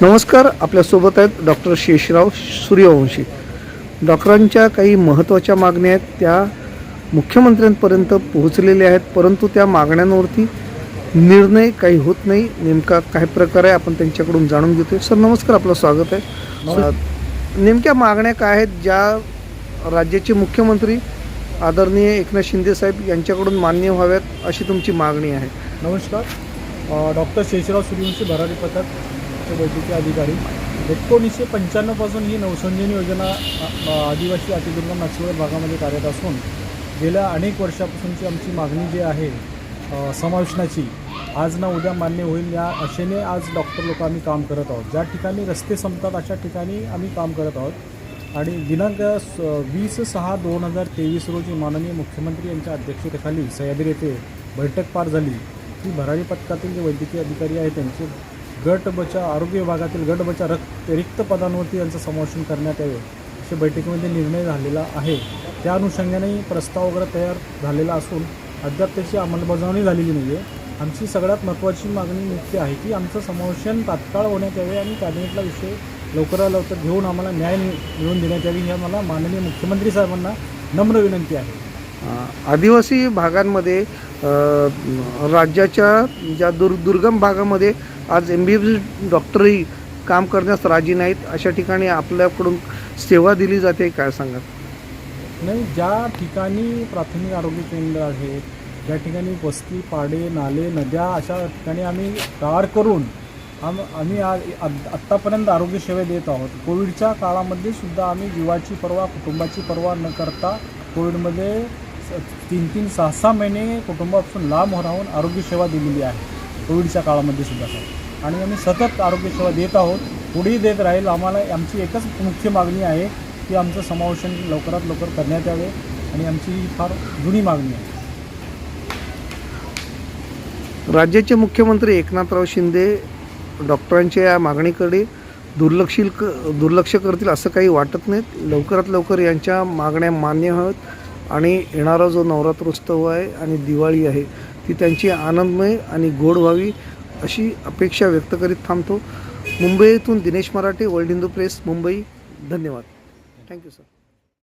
नमस्कार आपल्यासोबत आहेत डॉक्टर शेषराव सूर्यवंशी. डॉक्टरांच्या काही महत्त्वाच्या मागण्या आहेत त्या मुख्यमंत्र्यांपर्यंत पोहोचलेल्या आहेत परंतु त्या मागण्यांवरती निर्णय काही होत नाही. नेमका काय प्रकार आहे आपण त्यांच्याकडून जाणून घेतोय. सर नमस्कार आपलं स्वागत आहे. नेमक्या मागण्या काय आहेत ज्या राज्याचे मुख्यमंत्री आदरणीय एकनाथ शिंदे साहेब यांच्याकडून मान्य व्हाव्यात अशी तुमची मागणी आहे? नमस्कार. डॉक्टर शेषराव सूर्यवंशी भरारी पथकचे वैद्यकीय अधिकारी. एकोणीसशे पंच्याण्णवपासून ही नवसंजीवनी योजना आदिवासी अतिदुर्गम नक्षल भागामध्ये कार्यरत असून गेल्या अनेक वर्षापासूनची आमची मागणी जी आहे समावेशनाची आज ना उद्या मान्य होईल या आशेने आज डॉक्टर लोक आम्ही काम करत आहोत. ज्या ठिकाणी रस्ते संपतात अशा ठिकाणी आम्ही काम करत आहोत. आणि दिनांक स- वीस सहा दोन हजार तेवीस रोजी माननीय मुख्यमंत्री यांच्या अध्यक्षतेखाली सह्याद्री येथे बैठक पार झाली. ती भरारी पथकातील जे वैद्यकीय अधिकारी आहेत त्यांचे गट बचाव आरोग्य विभागातील गट बचाव रक्त रिक्त पदांवरती यांचं समावेशन करण्यात यावे असे बैठकीमध्ये निर्णय झालेला आहे. त्या अनुषंगाने प्रस्ताव वगैरे तयार झालेला असून अद्याप त्याची अंमलबजावणी झालेली नाही आहे आमची सगळ्यात महत्त्वाची मागणी मुख्य आहे की आमचं समावेशन तात्काळ होण्यात यावे आणि कॅबिनेटला विषय लवकरात लवकर घेऊन आम्हाला न्याय मिळवून देण्यात यावी ही आम्हाला माननीय मुख्यमंत्री साहेबांना नम्र विनंती आहे. आदिवासी भागांमध्ये राज्याच्या ज्या दुर् दुर्गम भागामध्ये आज एम बी एस डॉक्टरही काम करण्यास राजी नाहीत. अशा ठिकाणी आपल्याकडून सेवा दिली जाते काय सांगा नाही ज्या ठिकाणी प्राथमिक आरोग्य केंद्र आहेत ज्या ठिकाणी वस्ती पाडे नाले नद्या अशा ठिकाणी आम्ही तयार करून आम आम्ही आज आत्तापर्यंत आरोग्यसेवा देत आहोत. कोविडच्या काळामध्ये सुद्धा आम्ही जीवाची पर्वा कुटुंबाची पर्वा न करता कोविडमध्ये स- तीन तीन सहा सहा महिने कुटुंबापासून लांब राहून आरोग्यसेवा दिलेली आहे. कोविडच्या काळामध्ये सुद्धा सर. आणि आम्ही सतत आरोग्यसेवा देत आहोत. पुढेही देत राहील. आम्हाला आमची एकच मुख्य मागणी आहे की आमचं समावेशन लवकरात लवकर करण्यात यावे आणि आमची ही फार जुनी मागणी आहे. राज्याचे मुख्यमंत्री एकनाथराव शिंदे डॉक्टरांच्या या मागणीकडे दुर्लक्षील क दुर्लक्ष करतील असं काही वाटत नाहीत. लवकरात लवकर यांच्या मागण्या मान्य आहेत. आणि येणारा जो नवरात्रोत्सव आहे आणि दिवाळी आहे ती त्यांची आनंदमय आणि गोड व्हावी अशी अपेक्षा व्यक्त करीत थांबतो. मुंबईतून दिनेश मराठे वर्ल्ड हिंदू प्रेस मुंबई. धन्यवाद. Thank you sir